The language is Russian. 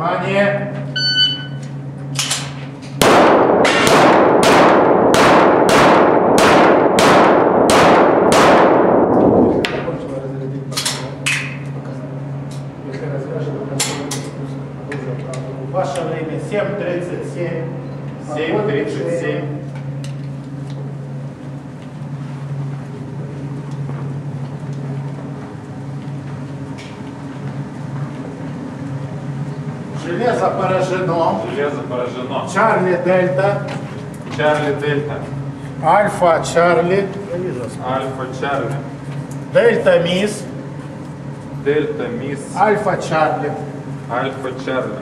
Внимание! Ваше время 7.37. 7.37. Железо поражено. Железо поражено. Чарли Дельта. Чарли Дельта. Альфа Чарли. Альфа Чарли. Дельта Мисс. Дельта Мисс. Альфа Чарли. Альфа Чарли.